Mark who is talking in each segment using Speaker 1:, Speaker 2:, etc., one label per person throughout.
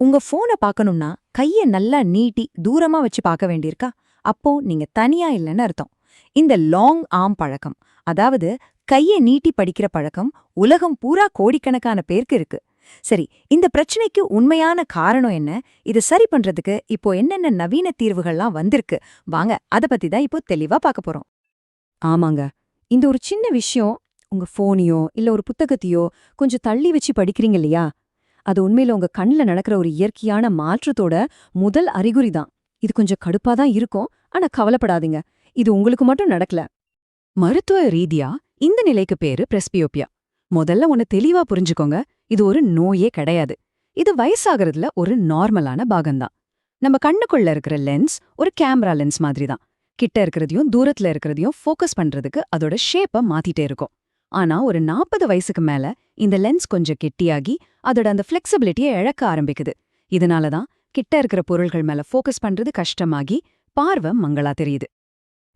Speaker 1: உங்க ஃபோனை பார்க்கணும்னா கைய நல்லா நீட்டி தூரமா வச்சு பார்க்க வேண்டியிருக்கா? அப்போ நீங்க தனியா இல்லைன்னு அர்த்தம். இந்த லாங் ஆர்ம் பழக்கம் அதாவது கைய நீட்டி படிக்கிற பழக்கம் உலகம் பூரா கோடிக்கணக்கான பேருக்கு இருக்கு. சரி இந்த பிரச்சனைக்கு உண்மையான காரணம் என்ன? இதை சரி பண்றதுக்கு இப்போ என்னென்ன நவீன தீர்வுகள்லாம் வந்திருக்கு? வாங்க அத பத்தி தான் இப்போ தெளிவா பார்க்க போறோம். ஆமாங்க. இந்த ஒரு சின்ன விஷயம் உங்க ஃபோனையோ இல்ல ஒரு புத்தகத்தையோ கொஞ்சம் தள்ளி வச்சு படிக்கிறீங்க இல்லையா? அது உண்மையில உங்க கண்ணில் நடக்கிற ஒரு இயற்கையான மாற்றத்தோட முதல் அறிகுறி தான். இது கொஞ்சம் கடுப்பா தான் இருக்கும். ஆனா கவலைப்படாதீங்க. இது உங்களுக்கு மட்டும் நடக்கல. மருத்துவ ரீதியா இந்த நிலைக்கு பேரு பிரஸ்பியோப்பியா. முதல்ல ஒன்னு தெளிவா புரிஞ்சுக்கோங்க. இது ஒரு நோயே கிடையாது. இது வயசாகிறதுல ஒரு நார்மலான பாகம்தான். நம்ம கண்ணுக்குள்ள இருக்கிற லென்ஸ் ஒரு கேமரா லென்ஸ் மாதிரி தான் கிட்ட இருக்கிறதையும் தூரத்துல இருக்கிறதையும் ஃபோக்கஸ் பண்றதுக்கு அதோட ஷேப்பை மாத்திட்டே இருக்கும். ஆனா ஒரு நாற்பது வயசுக்கு மேல இந்த லென்ஸ் கொஞ்சம் கெட்டியாகி அதோட அந்த ஃப்ளெக்சிபிலிட்டியை இழக்க ஆரம்பிக்குது. இதனால தான் கிட்ட இருக்கிற பொருள்கள் மேல ஃபோக்கஸ் பண்றது கஷ்டமாகி பார்வை மங்களா தெரியுது.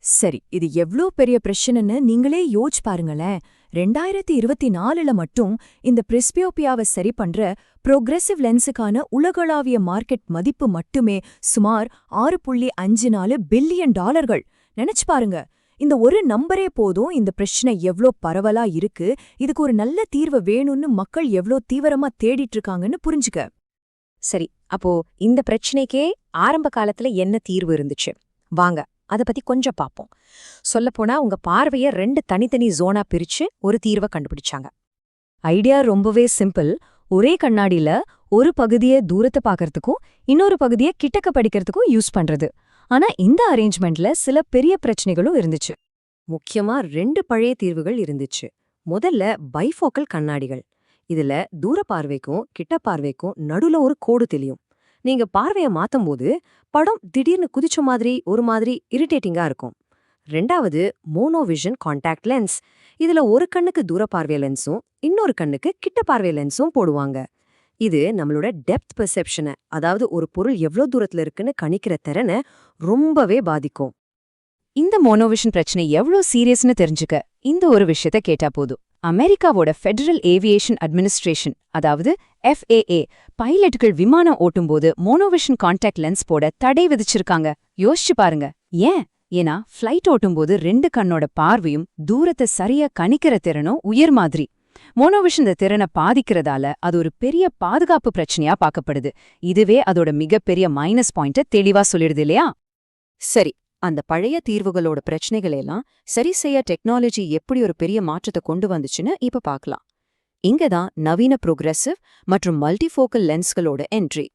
Speaker 1: சரி இது எவ்ளோ பெரிய பிரச்சனைன்னு நீங்களே யோசிச்சு பாருங்களேன். ரெண்டாயிரத்தி இருபத்தி நாலுல மட்டும் இந்த பிரெஸ்பியோபியாவை சரி பண்ற ப்ரோக்ரெசிவ் லென்ஸுக்கான உலகளாவிய மார்க்கெட் மதிப்பு மட்டுமே சுமார் ஆறு புள்ளி அஞ்சு நாலு பில்லியன் டாலர்கள் நினைச்சு பாருங்க. இந்த ஒரு நம்பரே போதும் இந்த பிரச்சனை எவ்ளோ பரவலா இருக்கு இதுக்கு ஒரு நல்ல தீர்வு வேணும்னு மக்கள் எவ்ளோ தீவிரமா தேடிட்டு இருக்காங்கன்னு புரிஞ்சுக்க.
Speaker 2: சரி அப்போ இந்த பிரச்சனைக்கே ஆரம்ப காலத்துல என்ன தீர்வு இருந்துச்சு? வாங்க அத பத்தி கொஞ்சம் பார்ப்போம் சொல்லப்போனா உங்க பார்வைய ரெண்டு தனித்தனி ஜோனா பிரிச்சு ஒரு தீர்வை கண்டுபிடிச்சாங்க.
Speaker 1: ஐடியா ரொம்பவே சிம்பிள். ஒரே கண்ணாடியில ஒரு பகுதியை தூரத்தை பார்க்கறதுக்கும் இன்னொரு பகுதியை கிட்டக்க படிக்கிறதுக்கும் யூஸ் பண்றது. ஆனா இந்த அரேஞ்ச்மெண்ட்ல சில பெரிய பிரச்சனைகளும் இருந்துச்சு.
Speaker 2: முக்கியமா ரெண்டு பழைய தீர்வுகள் இருந்துச்சு. முதல்ல பைஃபோக்கல் கண்ணாடிகள். இதுல தூர பார்வைக்கும் கிட்ட பார்வைக்கும் நடுல ஒரு கோடு தெளியும். நீங்க பார்வைய மாத்தும்போது படம் திடீர்னு குதிச்ச மாதிரி ஒரு மாதிரி இரிட்டேட்டிங்கா இருக்கும். ரெண்டாவது மோனோவிஷன் கான்டாக்ட் லென்ஸ் இதுல ஒரு கண்ணுக்கு தூர பார்வை லென்ஸும் இன்னொரு கண்ணுக்கு கிட்ட பார்வை லென்ஸும் போடுவாங்க. இது நம்மளோட டெப்த் பெர்செப்ஷனை அதாவது ஒரு பொருள் எவ்வளோ தூரத்துல இருக்குன்னு கணிக்கிற திறனை ரொம்பவே பாதிக்கும்.
Speaker 1: இந்த மோனோவிஷன் பிரச்சனை எவ்ளோ சீரியஸ்னு தெரிஞ்சுக்க இந்த ஒரு விஷயத்த கேட்டா போதும். அமெரிக்காவோட ஃபெடரல் ஏவியேஷன் அட்மினிஸ்ட்ரேஷன் அதாவது எஃப்ஏஏ பைலட்டுகள் விமானம் ஓட்டும்போது மோனோவிஷன் கான்டாக்ட் லென்ஸ் போட தடை விதிச்சிருக்காங்க. யோசிச்சு பாருங்க. ஏன்? ஏன்னா ஃப்ளைட் ஓட்டும்போது ரெண்டு கண்ணோட பார்வையும் தூரத்தை சரியா கணிக்கிற திறனும் உயர் மாதிரி. மோனோவிஷன் இந்த திறனை பாதிக்கிறதால அது ஒரு பெரிய பாதுகாப்பு பிரச்சனையா பார்க்கப்படுது. இதுவே அதோட மிகப்பெரிய மைனஸ் பாயிண்ட்டை தெளிவா சொல்லிடுது இல்லையா?
Speaker 2: சரி அந்த பழைய தீர்வுகளோட பிரச்சனைகளெல்லாம் சரி செய்ய டெக்னாலஜி எப்படி ஒரு பெரிய மாற்றத்தை கொண்டு வந்துச்சுன்னு இப்ப பார்க்கலாம். இங்க தான் நவீன ப்ரோக்ரெசிவ் மற்றும் மல்டிஃபோக்கல் லென்ஸ்களோட என்ட்ரி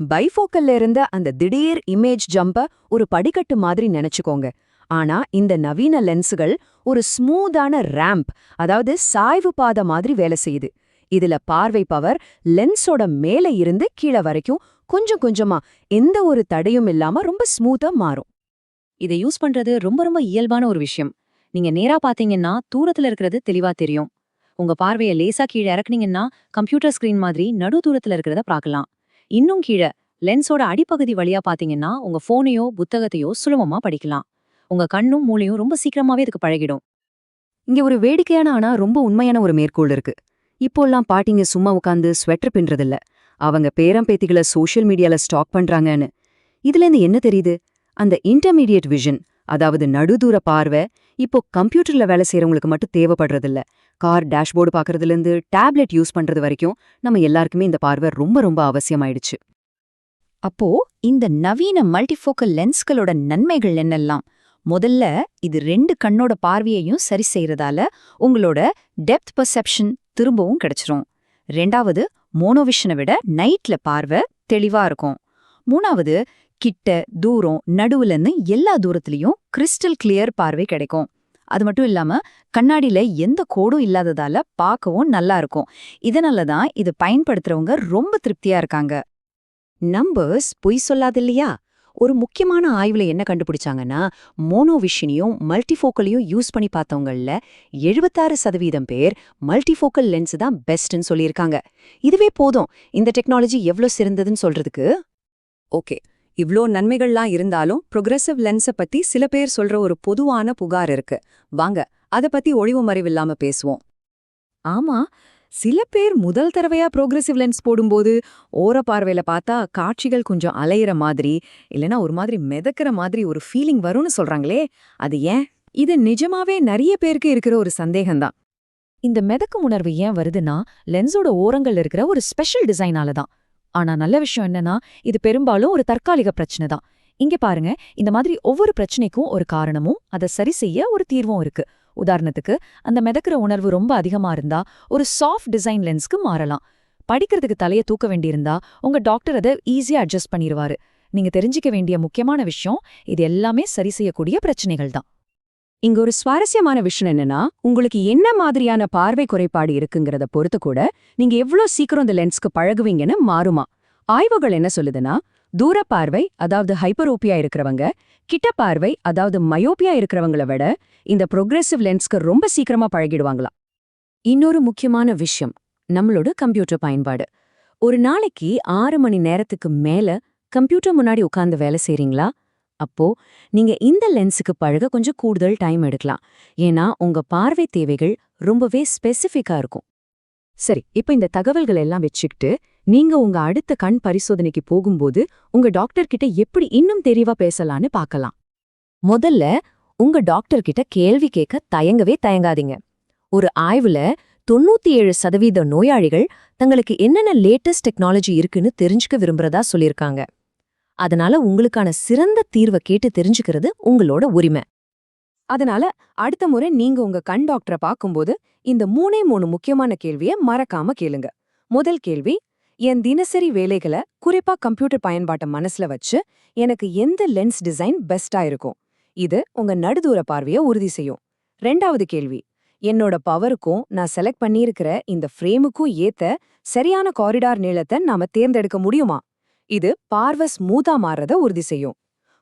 Speaker 1: பைஃபோக்கல்ல இருந்த அந்த திடீர் இமேஜ் ஜம்ப ஒரு படிக்கட்டு மாதிரி நினைச்சுக்கோங்க. ஆனா இந்த நவீன லென்ஸுகள் ஒரு ஸ்மூத்தான ரேம்ப் அதாவது சாய்வு பாதை மாதிரி வேலை செய்யுது. இதுல பார்வை பவர் லென்ஸோட மேல இருந்து கீழே வரைக்கும் கொஞ்சம் கொஞ்சமா எந்த ஒரு தடையும் இல்லாம ரொம்ப ஸ்மூத்தா மாறும்.
Speaker 2: இதை யூஸ் பண்றது ரொம்ப ரொம்ப இயல்பான ஒரு விஷயம். நீங்க நேரா பாத்தீங்கன்னா தூரத்துல இருக்கிறது தெளிவா தெரியும். உங்க பார்வைய லேசா கீழே இறக்குனீங்கன்னா கம்ப்யூட்டர் ஸ்கிரீன் மாதிரி நடு தூரத்துல இருக்கிறத பார்க்கலாம். இன்னும் கீழே லென்ஸோட அடிப்பகுதி வழியா பாத்தீங்கன்னா உங்க போனையோ புத்தகத்தையோ சுலபமா படிக்கலாம். உங்க கண்ணும் மூளையும் ரொம்ப சீக்கிரமாவே இதுக்கு பழகிடும்.
Speaker 1: இங்க ஒரு வேடிக்கையான ஆனா ரொம்ப உண்மையான ஒரு மேற்கோள் இருக்கு. இப்போல்லாம் பாட்டிங்க சும்மா உட்காந்து ஸ்வெட்டர் பின்றதில்ல அவங்க பேரம்பேத்திகளை சோஷியல் மீடியால ஸ்டாக் பண்றாங்கன்னு. இதுல இருந்து என்ன தெரியுது? அந்த இன்டர்மீடியட் விஷன் அதாவது நடுதூர பார்வை இப்போ கம்ப்யூட்டர்ல வேலை செய்யறவங்களுக்கு மட்டும் தேவைப்படுறதில்ல. கார் டேஷ்போர்டு பார்க்கறதுல இருந்து டேப்லெட் யூஸ் பண்றது வரைக்கும் நம்ம எல்லாருக்குமே இந்த பார்வை ரொம்ப ரொம்ப அவசியமாயிடுச்சு. அப்போ இந்த நவீன மல்டிஃபோக்கல் லென்ஸ்களோட நன்மைகள் என்னெல்லாம்? முதல்ல இது ரெண்டு கண்ணோட பார்வையையும் சரி செய்யறதால உங்களோட டெப்த் பர்செப்ஷன் திரும்பவும் கிடைச்சிரும். ரெண்டாவது மோனோவிஷனை விட நைட்ல பார்வை தெளிவா இருக்கும். மூணாவது கிட்ட தூரம் நடுவுலன்னு எல்லா தூரத்திலையும் கிறிஸ்டல் கிளியர் பார்வை கிடைக்கும். அது மட்டும் இல்லாம கண்ணாடியில எந்த கோடும் இல்லாததால பார்க்கவும் நல்லா இருக்கும். இதனால தான் இது பயன்படுத்துறவங்க ரொம்ப திருப்தியா இருக்காங்க. நம்பர்ஸ் பொய் சொல்லாது இல்லையா? ஒரு முக்கியமான ஆய்வுல என்ன கண்டுபிடிச்சாங்கன்னா மோனோவிஷனையும் மல்டிஃபோக்கலையும் யூஸ் பண்ணி பார்த்தவங்கள எழுபத்தாறு சதவீதம் பேர் மல்டிஃபோக்கல் லென்ஸ் தான் பெஸ்ட்னு சொல்லியிருக்காங்க. இதுவே போதும். இந்த டெக்னாலஜி எவ்ளோ சிறந்ததுன்னு சொல்றதுக்கு? ஓகே. இவ்ளோ நன்மைகள்லாம் இருந்தாலும் ப்ரொக்ரெசிவ் லென்ஸை பத்தி சில பேர் சொல்ற ஒரு பொதுவான புகார் இருக்கு. வாங்க அத பத்தி ஒளிவு மறைவில்லாம பேசுவோம். ஆமா. சில பேர் முதல் தடவையா ப்ரோக்ரசிவ் லென்ஸ் போடும்போது ஓர பார்வையில பார்த்தா காட்சிகள் கொஞ்சம் அலையிற மாதிரி இல்லனா ஒரு மாதிரி மிதக்கிற மாதிரி ஒரு ஃபீலிங் வரும்னு சொல்றாங்களே அது ஏன்? இது நிஜமாவே நிறைய பேருக்கு இருக்கிற ஒரு சந்தேகம்தான். இந்த மிதக்கும் உணர்வு ஏன் வருதுன்னா லென்ஸோட ஓரங்கள்ல இருக்கிற ஒரு ஸ்பெஷல் டிசைனால தான். ஆனா நல்ல விஷயம் என்னன்னா இது பெரும்பாலும் ஒரு தற்காலிக பிரச்சனை தான். இங்க பாருங்க இந்த மாதிரி ஒவ்வொரு பிரச்சனைக்கும் ஒரு காரணமும் அதை சரி செய்ய ஒரு தீர்வும் இருக்கு. உதாரணத்துக்கு அந்த மிதக்கிற உணர்வு ரொம்ப அதிகமா இருந்தா ஒரு சாஃப்ட் டிசைன் லென்ஸ்க்கு மாறலாம். படிக்கிறதுக்கு தலைய தூக்க வேண்டியிருந்தா உங்க டாக்டர் அதை ஈஸியா அட்ஜஸ்ட் பண்ணிருவாரு. நீங்க தெரிஞ்சிக்க வேண்டிய முக்கியமான விஷயம் இது எல்லாமே சரி செய்யக்கூடிய பிரச்சனைகள் தான்.
Speaker 2: இங்க ஒரு சுவாரஸ்யமான விஷயம் என்னன்னா உங்களுக்கு என்ன மாதிரியான பார்வை குறைபாடு இருக்குங்கிறத பொறுத்து கூட நீங்க எவ்வளவு சீக்கிரம் இந்த லென்ஸ்க்கு பழகுவீங்கன்னு மாறுமா. ஆய்வுகள் என்ன சொல்லுதுன்னா தூர பார்வை அதாவது ஹைப்பரோப்பியா இருக்கிறவங்க கிட்ட பார்வை அதாவது மயோப்பியா இருக்கிறவங்கள விட இந்த ப்ரொக்ரெசிவ் லென்ஸ்க்கு ரொம்ப சீக்கிரமா பழகிடுவாங்களாம். இன்னொரு முக்கியமான விஷயம் நம்மளோட கம்ப்யூட்டர் பயன்பாடு. ஒரு நாளைக்கு ஆறு மணி நேரத்துக்கு மேல கம்ப்யூட்டர் முன்னாடி உட்கார்ந்து வேலை செய்றீங்களா? அப்போ நீங்க இந்த லென்ஸுக்கு பழக கொஞ்சம் கூடுதல் டைம் எடுக்கலாம். ஏன்னா உங்க பார்வை தேவைகள் ரொம்பவே ஸ்பெசிஃபிக்கா இருக்கும். சரி இப்ப இந்த தகவல்கள் எல்லாம் வச்சுக்கிட்டு நீங்க உங்க அடுத்த கண் பரிசோதனைக்கு போகும்போது உங்க டாக்டர் கிட்ட எப்படி இன்னும் தெளிவா பேசலான்னு பார்க்கலாம். முதல்ல உங்க டாக்டர் கிட்ட கேள்வி கேட்க தயங்கவே தயங்காதீங்க. ஒரு ஆய்வுல தொண்ணூத்தி ஏழு சதவீத நோயாளிகள் தங்களுக்கு என்னென்ன லேட்டஸ்ட் டெக்னாலஜி இருக்குன்னு தெரிஞ்சுக்க விரும்புறதா சொல்லியிருக்காங்க. அதனால உங்களுக்கான சிறந்த தீர்வை கேட்டு தெரிஞ்சுக்கிறது உங்களோட உரிமை. அதனால அடுத்த முறை நீங்க உங்க கண் டாக்டரை பார்க்கும்போது இந்த மூணே மூணு முக்கியமான கேள்விய மறக்காம கேளுங்க. முதல் கேள்வி என் தினசரி வேலைகளை குறிப்பா கம்ப்யூட்டர் பயன்பாட்டை மனசுல வச்சு எனக்கு எந்த லென்ஸ் டிசைன் பெஸ்டா இருக்கும்? இது உங்க நடுதூர பார்வைய உறுதி செய்யும். ரெண்டாவது கேள்வி. என்னோட பவருக்கும் நான் செலக்ட் பண்ணியிருக்கிற இந்த ஃப்ரேமுக்கும் ஏத்த சரியான காரிடார் நீளத்தை நாம தேர்ந்தெடுக்க முடியுமா? இது பார்வை ஸ்மூத்தா மாறத உறுதி செய்யும்.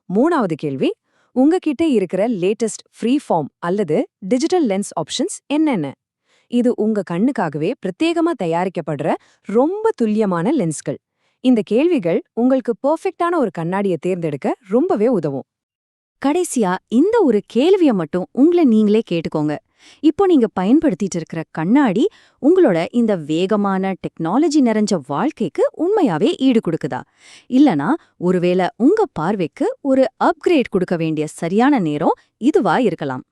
Speaker 2: மூணாவது கேள்வி. உங்ககிட்ட இருக்கிற லேட்டஸ்ட் ஃப்ரீ ஃபார்ம் அல்லது டிஜிட்டல் லென்ஸ் ஆப்ஷன்ஸ் என்னென்ன? இது உங்க கண்ணுக்காகவே பிரத்யேகமா தயாரிக்கப்படுற ரொம்ப துல்லியமான லென்ஸ்கள். இந்த கேள்விகள் உங்களுக்கு பெர்ஃபெக்ட்டான ஒரு கண்ணாடியை தேர்ந்தெடுக்க ரொம்பவே உதவும். கடைசியா இந்த ஒரு கேள்விய மட்டும் உங்களை நீங்களே கேட்டுக்கோங்க. இப்போ நீங்க பயன்படுத்திட்டு இருக்கிற கண்ணாடி உங்களோட இந்த வேகமான டெக்னாலஜி நிறைஞ்ச வாழ்க்கைக்கு உண்மையாவே ஈடு கொடுக்குதா? இல்லனா ஒருவேளை உங்க பார்வைக்கு ஒரு அப்கிரேட் கொடுக்க வேண்டிய சரியான நேரம் இதுவா இருக்கலாம்.